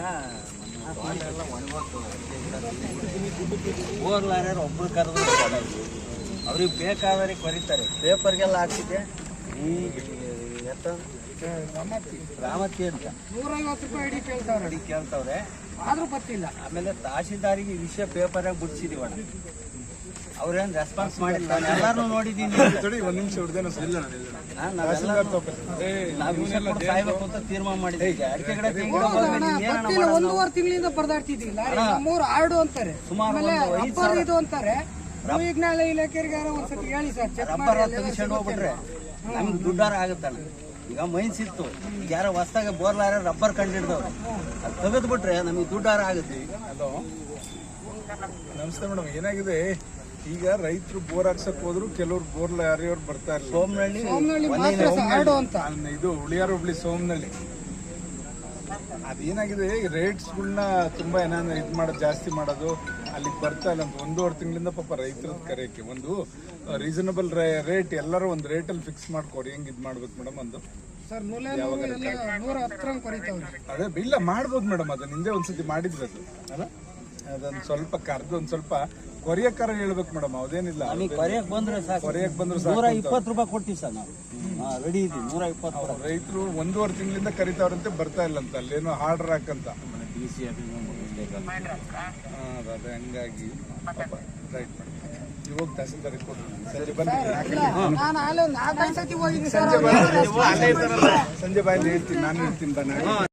ಎಲ್ಲ ಒಣಗೋಗ್ತದೆ ಬೋರ್ಲಾರ್ಯಾರು ಒಬ್ರು ಕರೆದ್ರು ಅವ್ರಿಗೆ ಬೇಕಾದ್ರೆ ಕೊರಿತಾರೆ. ಪೇಪರ್ಗೆಲ್ಲ ಹಾಕ್ಸಿದ್ದೆ. ಈ ಎತ್ತ ರಾಮತಿ ಅಂತ. ನೂರೈವತ್ತು ರೂಪಾಯಿ ಅಡಿ ಕೇಳ್ತಾವ್ರೆ. ಅಡಿ ಕೇಳ್ತಾವ್ರೆ. ಆದ್ರೂ ಗೊತ್ತಿಲ್ಲ ಆಮೇಲೆ ತಹಶೀಲ್ದಾರಿಗೆ ಈ ವಿಷಯ ಪೇಪರಾಗ ಬಿಡಿಸಿದೀವಿ ಅಣ್ಣ ಅವ್ರೇನು ರೆಸ್ಪಾನ್ಸ್ ಮಾಡಿಲ್ಲ? ನಾನು ಎಲ್ಲಾರು ನೋಡಿದ್ದೀನಿ. ತಡಿ ನಿಮಿಷ ಹೊಡೆದೇನೋ ಇಲ್ಲ ನಾವು ಸಾಯ್ಬೇಕು ಅಂತ ತೀರ್ಮಾನ ಮಾಡಿದ್ದೀವಿ ಅಡಿಕೆ ಗಿಡ? ಒಂದೂವರೆ ತಿಂಗಳಿಂದ ಪರದಾಡ್ತಿದ್ವಿ ನಮ್ಮೂರು ಆರ್ಡು ಅಂತಾರೆ. ಸುಮಾರು ಒಂದು ಇದು ಅಂತಾರೆ. ವಿಜ್ಞಾನ ಇಲಾಖೆಗೆ ಒಂದ್ಸತಿ ಹೇಳಿ ಸರ್ ರಬ್ಬರ್ ತೆಗಿಸ್ಕೊಂಡು ಹೋಗ್ಬಿಟ್ರೆ ನಮ್ಗೆ ದುಡ್ಡಾರ ಆಗುತ್ತಲ್ಲ. ಈಗ ಮೈನ್ಸ್ ಇತ್ತು ಈಗ ಯಾರೋ ಹೊಸ್ದಾಗ ಬೋರ್ಲಾರ ರಬ್ಬರ್ ಕಂಡಿಡ್ದವ್ರು. ಅದು ತೆಗೆದ್ಬಿಟ್ರೆ ನಮಗೆ ದುಡ್ಡಾರ ಆಗುತ್ತೆ. ಹಲೋ. ನಮಸ್ತೆ ಮೇಡಮ್ ಏನಾಗಿದೆ? ಈಗ ರೈತರು ಬೋರ್ ಹಾಕ್ಸಕ್ ಹೋದ್ರು ಕೆಲವ್ರು ಬೋರ್ ಯಾರ್ಯವ್ರು ಬರ್ತಾ ಇರಲಿಲ್ಲ. ಸೋಮನಹಳ್ಳಿ ಇದು ಹುಳಿಯಾರು ಹುಬ್ಳಿ ಸೋಮನಹಳ್ಳಿ ಅದೇನಾಗಿದೆ ರೇಟ್ಸ್ಗಳನ್ನ ತುಂಬಾ ಏನಾದ್ರು ಇದು ಮಾಡೋದು ಜಾಸ್ತಿ ಮಾಡೋದು ಅಲ್ಲಿಗೆ ಬರ್ತಾ ಇಲ್ಲ ಅಂತ ಒಂದೂವರೆ ತಿಂಗಳಿಂದ ಪಾಪ ರೈತರದ್ದು ಕರೆಯಕ್ಕೆ ಒಂದು ರೀಸನಬಲ್ ರೇಟ್ ಎಲ್ಲರೂ ಒಂದು ರೇಟಲ್ಲಿ ಫಿಕ್ಸ್ ಮಾಡ್ಕೊಡಿ ಹೆಂಗ್ ಇದು ಮಾಡ್ಬೇಕು ಮೇಡಮ್ ಒಂದು ಅದೇ ಇಲ್ಲ ಮಾಡ್ಬೋದು ಮೇಡಮ್ ಅದನ್ನ ಹಿಂದೆ ಒಂದ್ಸತಿ ಮಾಡಿದ್ರು ಅದು. ಅಲ್ಲ ಅದೊಂದು ಸ್ವಲ್ಪ ಕರ್ದು ಒಂದ್ ಸ್ವಲ್ಪ ಕೊರಿಯಕಾರ ಹೇಳ್ಬೇಕು ಮೇಡಮ್ ಅದೇನಿಲ್ಲ ಅಲ್ಲಿ ಬಂದ್ರೆ ಸಾಕು. ಕೊರಿಯಕ್ ಬಂದ್ರು ನೂರ ಇಪ್ಪತ್ತು ರೂಪಾಯಿ ಕೊಡ್ತೀವಿ ಸರ್ ನಾವು. ರೆಡಿ ಇದ್ದೀವಿ ನೂರ ಇಪ್ಪತ್ತು ರೂಪಾಯಿ ರೈತರು ಒಂದೂವರೆ ತಿಂಗಳಿಂದ ಕರಿತಾವ್ರಂತೆ ಬರ್ತಾ ಇಲ್ಲ ಅಂತ. ಅಲ್ಲೇನೋ ಹಾರ್ಡರ್ ಹಾಕಂತ ಅದು ಹಂಗಾಗಿ. ರೈಟ್ ಇವಾಗ ತಹಸೀಲ್ದಾರ್ ಸಂಜೆ ಬನ್ನಿ. ಸಂಜೆ ಬಾಯಲ್ಲಿ ಹೇಳ್ತೀನಿ ನಾನು ಹೇಳ್ತೀನಿ ಬನ್ನಿ.